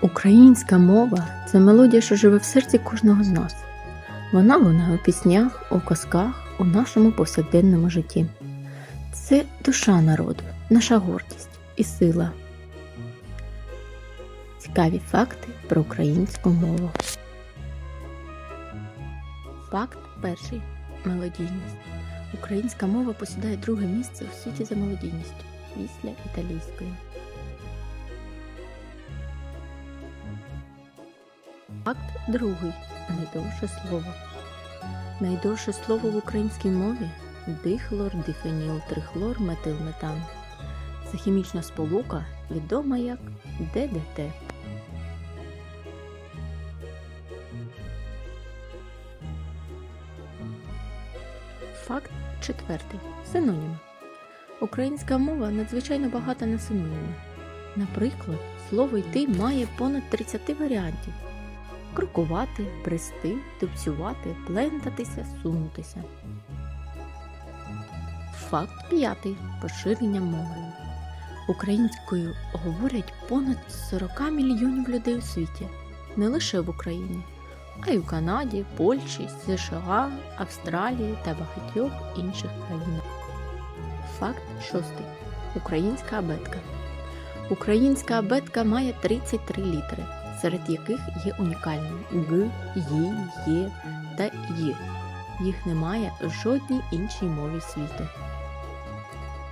Українська мова це мелодія, що живе в серці кожного з нас. Вона лунає у піснях, у казках, у нашому повсякденному житті. Це душа народу, наша гордість і сила. Цікаві факти про українську мову. Факт перший мелодійність. Українська мова посідає друге місце у світі за мелодійністю після італійської. Факт другий. Найдовше слово. Найдовше слово в українській мові дихлор, дифеніл, трихлор, метилметан. Це хімічна сполука, відома як ДДТ. Факт четвертий. Синоніми. Українська мова надзвичайно багата на синоніми. Наприклад, слово йти має понад 30 варіантів: крокувати, брести, тупцювати, плентатися, сунутися. Факт п'ятий. Поширення мови. Українською говорять понад 40 мільйонів людей у світі, не лише в Україні, а й у Канаді, Польщі, США, Австралії та багатьох інших країнах. Факт шостий. Українська абетка. Українська абетка має 33 літери, серед яких є унікальні Г, Ї, Є та Й. Їх немає в жодній іншій мові світу.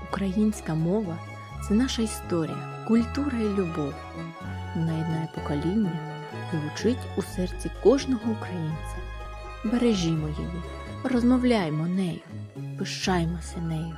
Українська мова це наша історія, культура і любов. Вона єднає покоління і звучить у серці кожного українця. Бережімо її, розмовляймо нею, пишаймося нею.